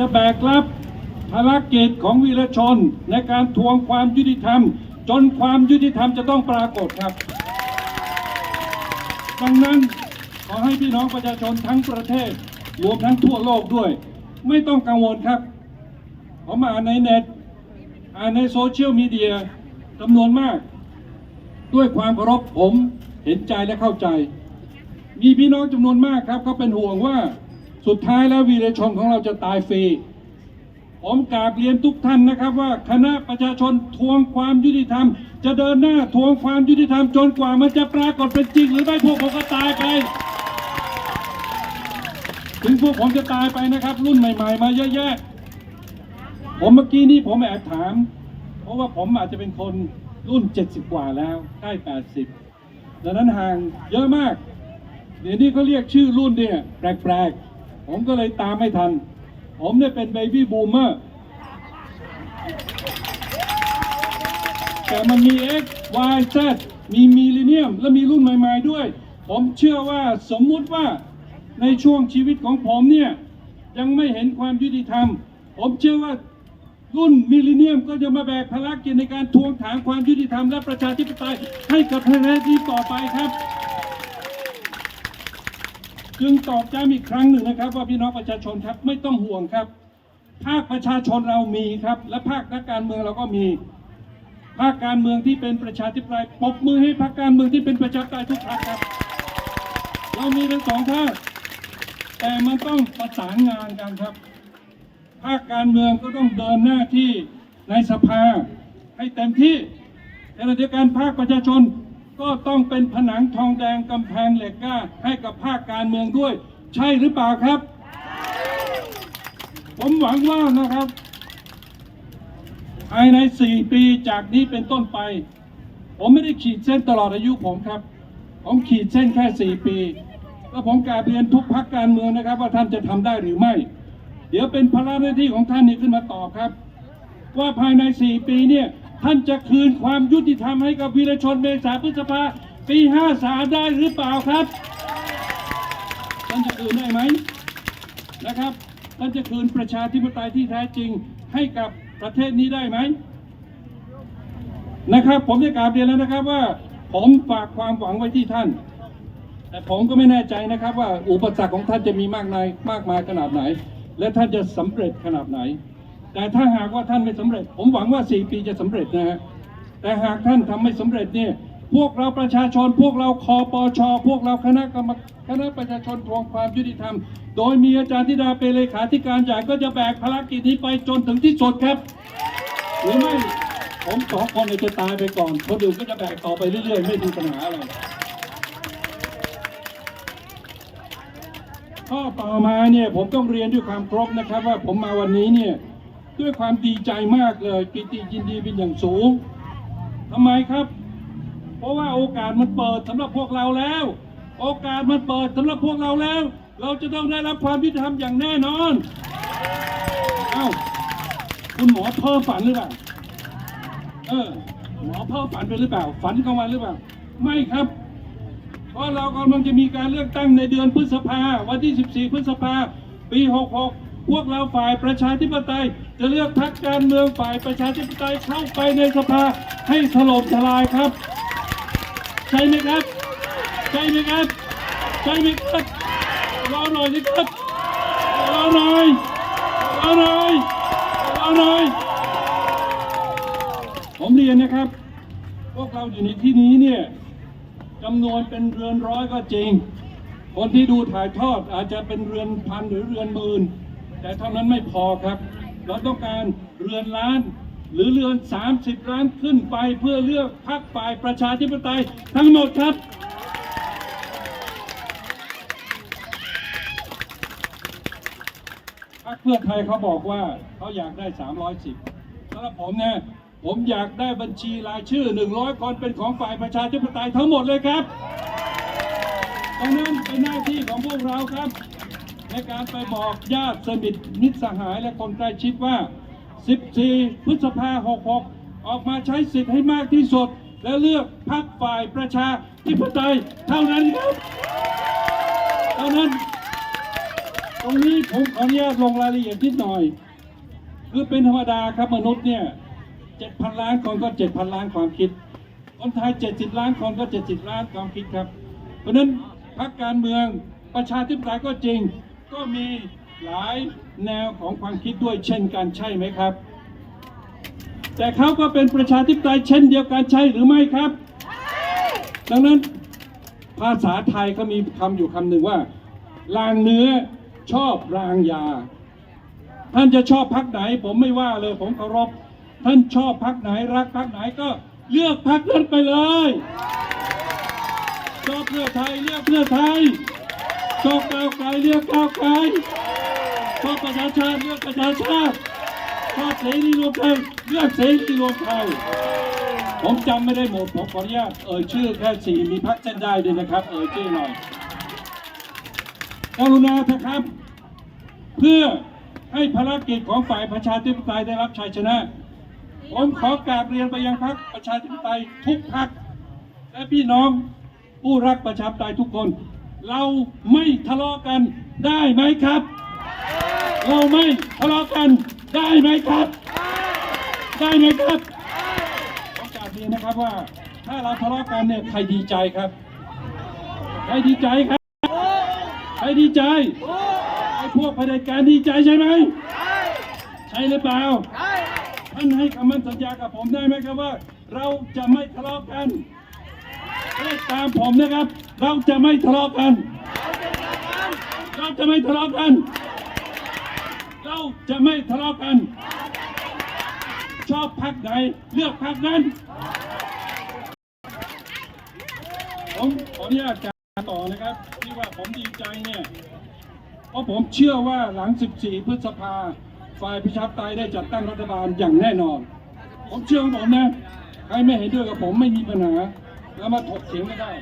จะแบกรับภารกิจของวีรชนในการทวงความยุติธรรม จนความยุติธรรมจะต้องปรากฏครับ ดังนั้นขอให้พี่น้องประชาชนทั้งประเทศ รวมทั้งทั่วโลกด้วย ไม่ต้องกังวลครับผมอ่านในเน็ตอ่านในโซเชียลมีเดียจำนวนมาก ด้วยความเคารพผมเห็นใจและเข้าใจ มีพี่น้องจำนวนมากครับเขาเป็นห่วงว่า สุดท้ายแล้ววีรชนของเราจะตายฟรี ผมกราบเรียนทุกท่านนะครับว่าคณะประชาชนทวงความยุติธรรม จะเดินหน้าทวงความยุติธรรมจนกว่ามันจะปรากฏเป็นจริง หรือไม่พวกผมก็ตายไป ถึงพวกผมจะตายไปนะครับ รุ่นใหม่ ๆ มาเยอะแยะผมเมื่อกี้นี้ผมแอบถาม เพราะว่าผมอาจจะเป็นคนรุ่น 70 กว่าแล้วใกล้ 80ดังนั้นห่างเยอะมากเดี๋ยวนี้เขาเรียกชื่อรุ่นเนี่ยแปลกๆ ผมก็เลยตามไม่ทัน ผมเนี่ยเป็นเบบี้บูมเมอร์แต่มันมี X Y Z มีมิลเลเนียม และมีรุ่นใหม่ๆด้วย ผมเชื่อว่าสมมุติว่าในช่วงชีวิตของผมเนี่ย ยังไม่เห็นความยุติธรรม ผมเชื่อว่ารุ่นมิลเลเนียมก็จะมาแบกภารกิจในการทวงถามความยุติธรรมและประชาธิปไตยให้กับประเทศนี้ต่อไปครับ จึงตอกย้ำอีกครั้งหนึ่งนะครับ ว่าพี่น้องประชาชนครับไม่ต้องห่วงครับ ภาคประชาชนเรามีครับ และภาคนักการเมืองเราก็มี ภาคการเมืองที่เป็นประชาธิปไตยปบมือให้ภาคการเมืองที่เป็นประชาธิปไตยทุกภาคครับ เรามีทั้งสองภาคแต่มันต้องประสานงานกันครับ ภาคการเมืองก็ต้องเดินหน้าที่ในสภาให้เต็มที่ขณะเดียวกันภาคประชาชน ก็ต้องเป็นผนังทองแดงกำแพงเหล็กกล้าให้กับภาคการเมืองด้วย ใช่หรือเปล่าครับ ผมหวังว่านะครับ ภายใน 4 ปีจากนี้เป็นต้นไป ผมไม่ได้ขีดเส้นตลอดอายุผมครับ ผมขีดเส้นแค่ 4 ปี แล้วผมกาบเรียนทุกพักการเมืองนะครับ ว่าท่านจะทำได้หรือไม่ เดี๋ยวเป็นภาระหน้าที่ของท่านนี่ขึ้นมาตอบครับ ว่าภายใน 4 ปีเนี่ย ท่านจะคืนความยุติธรรมให้กับวีรชนเมษาพฤษภาปี 53 ได้หรือเปล่าครับ ท่านจะคืนได้ไหมนะครับ ท่านจะคืนประชาธิปไตยที่แท้จริงให้กับประเทศนี้ได้ไหมนะครับ ผมจะกราบเรียนแล้วนะครับว่า ผมฝากความหวังไว้ที่ท่าน แต่ผมก็ไม่แน่ใจนะครับว่าอุปสรรคของท่านจะมีมากมายมากมายขนาดไหน และท่านจะสำเร็จขนาดไหน แต่ถ้าหากว่าท่านไม่สำเร็จ ผมหวังว่า 4 ปีจะสำเร็จนะฮะแต่หากท่านทำไม่สำเร็จเนี่ยพวกเราประชาชน พวกเราคอปชอพวกเราคณะกรรมคณะประชาชนทวงความยุติธรรม โดยมีอาจารย์ธิดาเป็นเลขาธิการใหญ่ก็จะแบกภารกิจนี้ไปจนถึงที่สุดครับหรือไม่ผมสองคนจะตายไปก่อนคนอื่นก็จะแบกต่อไปเรื่อยๆ ไม่มีปัญหาอะไรข้อต่อมาเนี่ยผมต้องเรียนด้วยความครพนะครับว่าผมมาวันนี้เนี่ย ด้วยความดีใจมากเลยปิติยินดีเป็นอย่างสูงทำไมครับ เพราะว่าโอกาสมันเปิดสำหรับพวกเราแล้ว โอกาสมันเปิดสำหรับพวกเราแล้ว เราจะต้องได้รับความยุติธรรมอย่างแน่นอนเอ้าคุณหมอเพ้อฝันหรือเปล่าเออหมอเพ้อฝันไปหรือเปล่า ฝันกลางวันหรือเปล่า ไม่ครับ เพราะเรากำลังจะมีการเลือกตั้งในเดือนพฤษภาวันที่ 14 พฤษภาปี 66 พวกเราฝ่ายประชาธิปไตย จะเลือกพรรคการเมืองฝ่ายประชาธิปไตยเข้าไปในสภาให้ถล่มทลายครับ ใช่ไหมครับ ใช่ไหมครับ ใช่ไหมครับรอหน่อยสิครับรอหน่อยรอหน่อยรอหน่อยผมเรียนนะครับ พวกเราอยู่ในที่นี้เนี่ยจำนวนเป็นเรือนร้อยก็จริง คนที่ดูถ่ายทอดอาจจะเป็นเรือนพันหรือเรือนหมื่นแต่เท่านั้นไม่พอครับ เราต้องการเรือนล้าน หรือเรือน 30 ล้านขึ้นไปเพื่อเลือกพรรคฝ่ายประชาธิปไตยทั้งหมดครับ พรรคเพื่อไทยเขาบอกว่าเขาอยากได้ 310สำหรับผมเนี่ยผมอยากได้บัญชีรายชื่อ 100 คนเป็นของฝ่ายประชาธิปไตยทั้งหมดเลยครับดังนั้นเป็นหน้าที่ของพวกเราครับ ในการไปบอกญาติสนิทมิตรสหายและคนใกล้ชิดว่า 14 พฤษภา 66 ออกมาใช้สิทธิ์ให้มากที่สุด และเลือกพรรคฝ่ายประชาธิปไตยเท่านั้นครับเท่านั้น ตรงนี้ผมขออนุญาตลงรายละเอียดนิดหน่อย คือเป็นธรรมดาครับมนุษย์เนี่ยเจ็ดพันล้านคนก็เจ็ดพันล้านความคิด คนไทยเจ็ดสิบล้านคนก็เจ็ดสิบล้านความคิดครับ เพราะฉะนั้นพรรคการเมืองประชาธิปไตยก็จริง ก็มีหลายแนวของความคิดด้วยเช่นกันใช่ไหมครับ แต่เขาก็เป็นประชาธิปไตยเช่นเดียวกันใช่หรือไม่ครับ ดังนั้นภาษาไทยก็มีคำอยู่คำหนึ่งว่าลางเนื้อชอบรางยา ท่านจะชอบพักไหน ผมไม่ว่าเลยผมเคารพท่านชอบพักไหนรักพักไหนก็เลือกพักนั้นไปเลยชอบเพื่อไทยเลือกเพื่อไทย ชอบก้าวไกลเลือกก้าวไกลชอบประชาชาติเลือกประชาชาติชอบเสรีรวมไทยเลือกเสรีรวมไทยผมจำไม่ได้หมดผมขออนุญาตเอ่ยชื่อแค่สี่มีพักเส้นได้ด้วยนะครับ เอ่ยชื่อหน่อยกรุณาเถอะครับ เพื่อให้ภารกิจของฝ่ายประชาธิปไตยได้รับชัยชนะ ผมขอกราบเรียนไปยังพรรคประชาธิปไตยทุกพรรคและพี่น้องผู้รักประชาธิปไตยทุกคน เราไม่ทะเลาะกันได้ไหมครับ เราไม่ทะเลาะกันได้ไหมครับ ได้ไหมครับผมกาบเรียนนะครับว่า ถ้าเราทะเลาะกันเนี่ยใครดีใจครับใครดีใจครับใครดีใจไอ้พวกเผด็จการดีใจใช่ไหมใช่หรือเปล่าท่านให้คำมั่นสัญญากับผมได้ไหมครับว่า เราจะไม่ทะเลาะกันเลขตามผมนะครับ เราจะไม่ทะเลาะกัน เราจะไม่ทะเลาะกัน เราจะไม่ทะเลาะกัน ชอบพักไหนเลือกพักนั้น ผมขออนุญาตการต่อนะครับ ที่ว่าผมดีใจเนี่ย เพราะผมเชื่อว่าหลัง 14 พฤษภาฝ่ายประชาธิปไตยได้จัดตั้งรัฐบาลอย่างแน่นอน ผมเชื่อของผมนะ ใครไม่เห็นด้วยกับผมไม่มีปัญหาแล้วมาถกเถียงกันได้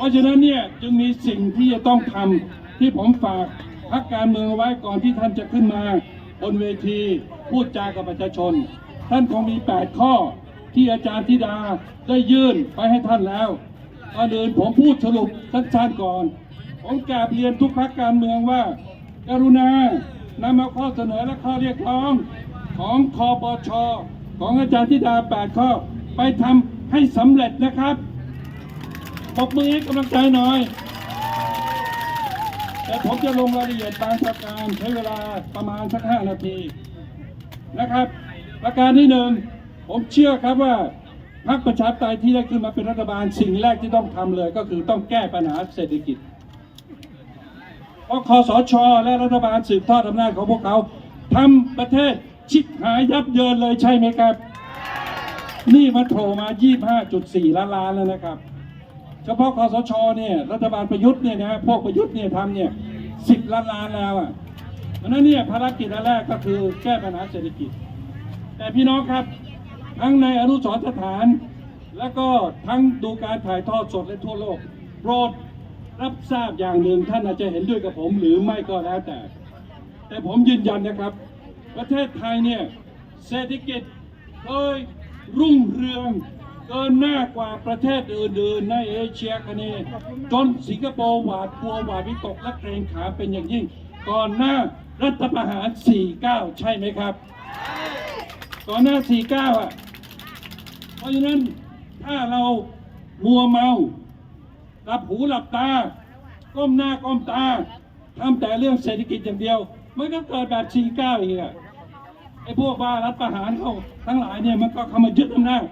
เพราะฉะนั้นเนี่ยจึงมีสิ่งที่จะต้องทำที่ผมฝากพักการเมืองไว้ก่อนที่ท่านจะขึ้นมาบนเวทีพูดจากับประชาชน ท่านคงมี 8 ข้อที่อาจารย์ธิดาได้ยื่นไปให้ท่านแล้วก่อนอื่นผมพูดสรุปสั้นๆก่อน ผมกราบเรียนทุกพักการเมืองว่า กรุณานำเอาข้อเสนอและข้อเรียกร้องของคอปชของอาจารย์ธิดา 8 ข้อไปทำให้สำเร็จนะครับ บมือให้กำลังใจหน่อย แต่ผมจะลงรายละเอียดบางประการใช้เวลาประมาณสักห้านาทีนะครับ ประการที่หนึ่งผมเชื่อครับว่าพรรคประชาธิปไตยที่ได้ขึ้นมาเป็นรัฐบาลสิ่งแรกที่ต้องทำเลย ก็คือต้องแก้ปัญหาเศรษฐกิจเพราะคอสชและรัฐบาลสืบทอดอำนาจของพวกเขาทำประเทศชิบหายยับเยินเลยใช่ไหมครับ นี่มันโผล่มา 25.4 ล้านล้านแล้วนะครับ เฉพาะคอสชเนี่ยรัฐบาลประยุทธ์เนี่ยนะพวกประยุทธ์เนี่ยทำเนี่ยสิบล้านล้านแล้วอะเพราะนั้นเนี่ยภารกิจแรกก็คือแก้ปัญหาเศรษฐกิจ แต่พี่น้องครับ ทั้งในอนุสรสถาน และก็ทั้งดูการถ่ายทอดสดและทั่วโลกโปรดรับทราบอย่างหนึ่งท่านอาจจะเห็นด้วยกับผมหรือไม่ก็แล้วแต่ แต่ผมยืนยันนะครับ ประเทศไทยเนี่ยเศรษฐกิจเคยรุ่งเรือง เกินหน้ากว่าประเทศอื่นๆในเอเชียคะเนจนสิงคโปร์หวาดกลัวหวาดวิตกและเกรงขามเป็นอย่างยิ่ง ก่อนหน้ารัฐประหาร 49 ใช่ไหมครับ ก่อนหน้า 49 อะ เพราะฉะนั้นถ้าเรามัวเมาหลับหูหลับตา ก้มหน้าก้มตาทำแต่เรื่องเศรษฐกิจอย่างเดียวมันก็เกิดแบบ 49 อีกอะไอ้พวกบ้ารัฐประหารเขาทั้งหลายเนี่ยมันก็เข้ามายึดอำนาจ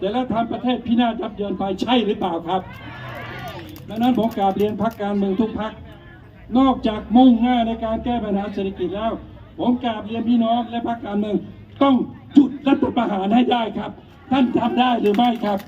แต่แล้วทำประเทศพินาศยับเยินไปใช่หรือเปล่าครับ ดังนั้นผมกราบเรียนพักการเมืองทุกพัก นอกจากมุ่งหน้าในการแก้ปัญหาเศรษฐกิจแล้ว ผมกราบเรียนพี่น้องและพรรคการเมืองต้องจุดรัฐประหารให้ได้ครับ ท่านทำได้หรือไม่ครับ